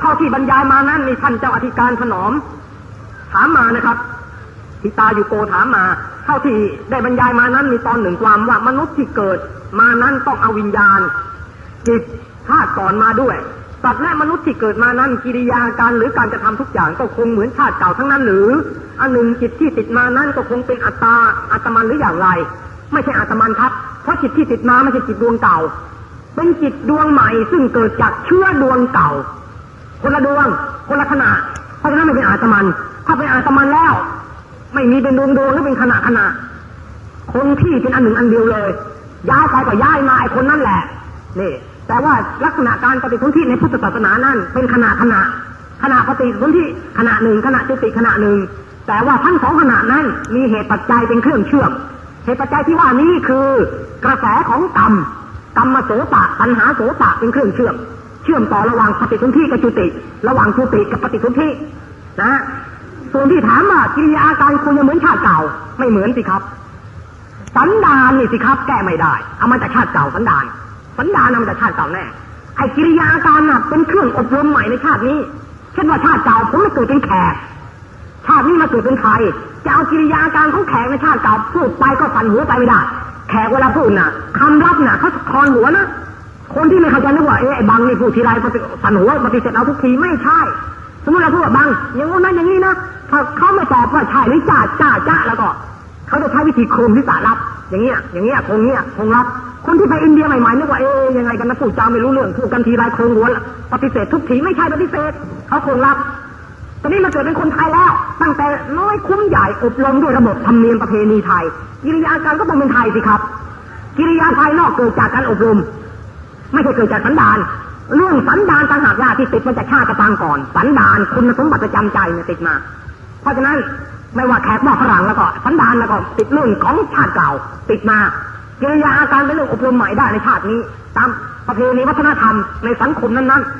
เท่าที่บรรยายมานั้นมีท่านเจ้าอธิการถนอม ถามมานะครับทิตาอยู่โกถามมา เท่าที่ได้บรรยายมานั้นมีตอนหนึ่งความว่ามนุษย์ที่เกิดมานั้นต้องเอาวิญญาณจิตธาตุก่อนมาด้วยสัตว์และมนุษย์ที่เกิดมานั้นกิริยาการหรือการกระทำทุกอย่างก็คงเหมือนชาติเก่าทั้งนั้นหรือ อันหนึ่งจิตที่ติดมานั้นก็คงเป็นอัตตาอัตมันหรืออย่างไร ไม่ใช่อัตมันครับ เพราะจิตที่ติดมาไม่ใช่จิตดวงเก่า เป็นจิตดวงใหม่ซึ่งเกิดจากเชื้อดวงเก่า คนละดวง คนละขณะเพราะฉะนั้นไม่เป็นอาตมัน ถ้าเป็นอาตมันแล้ว ไม่มีเป็นดวงดวงหรือเป็นขณะขณะคงที่เป็นอันหนึ่งอันเดียวเลย ย้ายไปก็ย้ายมาไอ้คนนั่นแหละนี่แต่ว่าลักษณะการปฏิสนธิในพุทธศาสนานั้น เป็นขณะขณะขณะปฏิสนธิขณะหนึ่งขณะจุติขณะหนึ่ง แต่ว่าทั้งสองขณะนั้นมีเหตุปัจจัยเป็นเครื่องเชื่อมเหตุปัจจัยที่ว่านี้คือกระแสของกรรมกรรมโสตะปัญหาโสตะเป็นเครื่องเชื่อม ชื่อมต่อระหว่างปฏิสนธิกับจุติ ระหว่างจุติกับปฏิสนธินะส่วนที่ถามว่ากิริยาอาการคุณจะเหมือนชาติเก่า ไม่เหมือนสิครับ สันดานนี่สิครับ แก้ไม่ได้ เอามาจากชาติเก่าสันดาน สันดานนำจากชาติเก่าแน่ไอ้กิริยาอาการน่ะเป็นเครื่องอบรมใหม่ในชาตินี้ เช่นว่าชาติเก่าผมไม่เกิดเป็นแขกชาตินี้มาเกิดเป็นไทยจะเอากิริยาอาการของแขกในชาติเก่าพูดไปก็สั่นหัวไปไม่ได้ แขกเวลาพูดน่ะคำรับน่ะเขาคอนหัวนะ คนที่ไม่เข้าใจนึกว่าเอ๊ะไอ้บังนี่พูดทีไรสันหัวปฏิเสธเอาทุกทีไม่ใช่ สมมติเราพูดว่าบังอย่างนั้นอย่างนี้นะถ้าเขาไม่ตอบว่าใช่หรือจ้าจ้าจ้าแล้วก็เขาจะใช้วิธีโคมที่สารับ อย่างเงี้ย อย่างเงี้ยคงเงี้ยคงรับ คนที่ไปอินเดียใหม่ๆนึกว่าเอ๊ยยังไงกันนะพูดจาไม่รู้เรื่องพูดกันทีไรโคงหัวปฏิเสธทุกทีไม่ใช่ปฏิเสธเขาคงรับตอนนี้มาเกิดเป็นคนไทยแล้ว ตั้งแต่น้อยคุ้มใหญ่อบรมด้วยระบบธรรมเนียมประเพณีไทย กิริยาการก็ต้องเป็นไทยสิครับ กิริยาภายนอกเกิดจากการอบรม ไม่ใช่เกิดจากสันดาน เรื่องสันดานต่างหากว่าที่ติดมาจากชาติปางก่อน สันดานคุณสมบัติประจำใจเนี่ยติดมา เพราะฉะนั้นไม่ว่าแขกว่าฝรั่งแล้วก็สันดานแล้วก็ติดเรื่องของชาติเก่าติดมากิริยาอาการเป็นเรื่องอบรมใหม่ได้ในชาตินี้ ตามประเพณีวัฒนธรรมในสังคมนั้นๆ